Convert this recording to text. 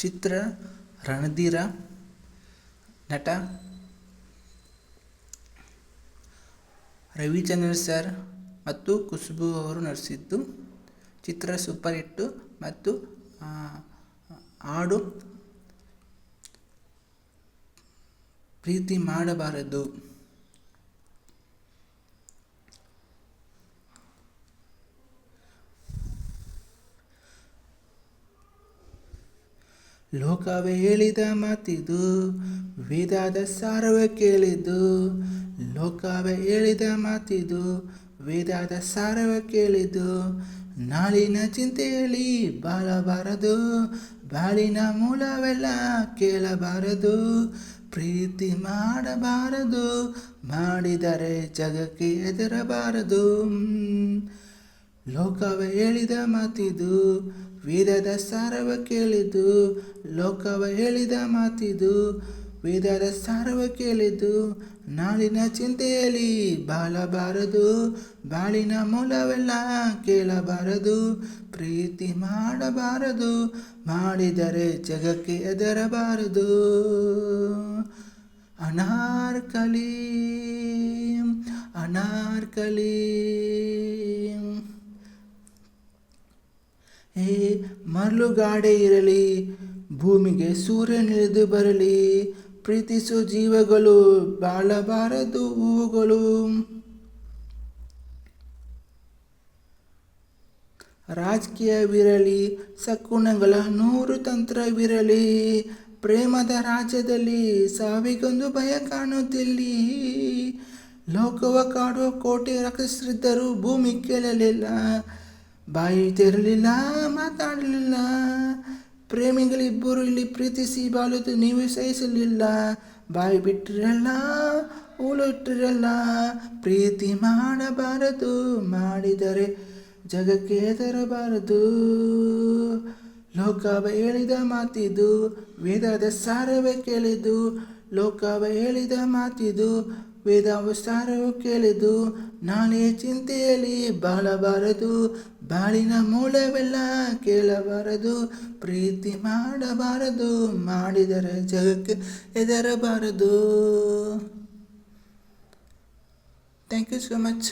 ಚಿತ್ರ, ರಣಧೀರ, ನಟ ರವಿಚಂದ್ರ ಸರ್ ಮತ್ತು ಖುಷ್ಬು ಅವರು ನಟಿಸಿದ್ದು ಚಿತ್ರ ಸೂಪರ್ ಹಿಟ್ಟು ಮತ್ತು ಹಾಡು ಪ್ರೀತಿ ಮಾಡಬಾರದು. ಲೋಕವೇ ಹೇಳಿದ ಮಾತಿದು, ವೇದಾದ ಸಾರವೇ ಕೇಳಿದ್ದು. ಲೋಕವೇ ಹೇಳಿದ ಮಾತಿದು, ವೇದಾದ ಸಾರವೇ ಕೇಳಿದ್ದು. ನಾಳಿನ ಚಿಂತೆಯಲ್ಲಿ ಬಾಳಬಾರದು, ಬಾಳಿನ ಮೂಲವೆಲ್ಲ ಕೇಳಬಾರದು. ಪ್ರೀತಿ ಮಾಡಬಾರದು, ಮಾಡಿದರೆ ಜಗಕ್ಕೆ ಹೆದರಬಾರದು. ಲೋಕವೇ ಹೇಳಿದ ಮಾತಿದು ವೇದದ ಸಾರವ ಕೇಳಿದ್ದು, ಲೋಕವ ಹೇಳಿದ ಮಾತಿದು. ವೇದದ ಸಾರವ ಕೇಳಿದ್ದು, ನಾಳಿನ ಚಿಂತೆಯಲ್ಲಿ ಬಾಳಬಾರದು. ಬಾಳಿನ ಮೂಲವೆಲ್ಲ ಕೇಳಬಾರದು. ಪ್ರೀತಿ ಮಾಡಬಾರದು. ಮಾಡಿದರೆ ಜಗಕ್ಕೆ ಎದರಬಾರದು ಅನಾರ್ಕಲಿ ಅನಾರ್ಕಲಿ. ಏ, ಮರಳುಗಾಡೆ ಇರಲಿ, ಭೂಮಿಗೆ ಸೂರ್ಯನಿಳಿದು ಬರಲಿ, ಪ್ರೀತಿಸು ಜೀವಗಳು, ಬಾಳಬಾರದು ಹೂವುಗಳು. ರಾಜಕೀಯವಿರಲಿ ಸಕುಣಗಳ ನೂರು ತಂತ್ರವಿರಲಿ, ಪ್ರೇಮದ ರಾಜ್ಯದಲ್ಲಿ ಸಾವಿಗೊಂದು ಭಯ ಕಾಣುತ್ತಿಲ್ಲಿ. ಲೋಕವ ಕಾಡುವ ಕೋಟೆ ರಕ್ಷಿಸಿದ್ದರೂ ಭೂಮಿ ಕೇಳಲಿಲ್ಲ ಬಾಯಿ ತೆರಲಿಲ್ಲ ಮಾತಾಡಲಿಲ್ಲ. ಪ್ರೇಮಿಗಳಿಬ್ಬರು ಇಲ್ಲಿ ಪ್ರೀತಿಸಿ ಬಾಳುವುದು ನೀವು ಸಹಿಸಲಿಲ್ಲ. ಬಾಯಿ ಬಿಟ್ಟಿರಲ್ಲ ಉಳಿಟ್ಟಿರಲ್ಲ ಪ್ರೀತಿ ಮಾಡಬಾರದು, ಮಾಡಿದರೆ ಜಗಕ್ಕೆ ತರಬಾರದು ಲೋಕವ ಹೇಳಿದ ಮಾತಿದು, ವೇದದ ಸಾರವೇ ಕೇಳಿದು. ಲೋಕವ ಹೇಳಿದ ಮಾತಿದು, ವೇದವ ಸಾರವು ಕೇಳಿದು. ನಾಳೆ ಚಿಂತೆಯಲ್ಲಿ ಬಾಳಬಾರದು. ಬಾಳಿನ ಮೂಲವೆಲ್ಲ ಕೇಳಬಾರದು ಪ್ರೀತಿ ಮಾಡಬಾರದು ಮಾಡಿದರೆ ಜಗಕ್ಕೆ ಎದರಬಾರದು ಥ್ಯಾಂಕ್ ಯು ಸೋ ಮಚ್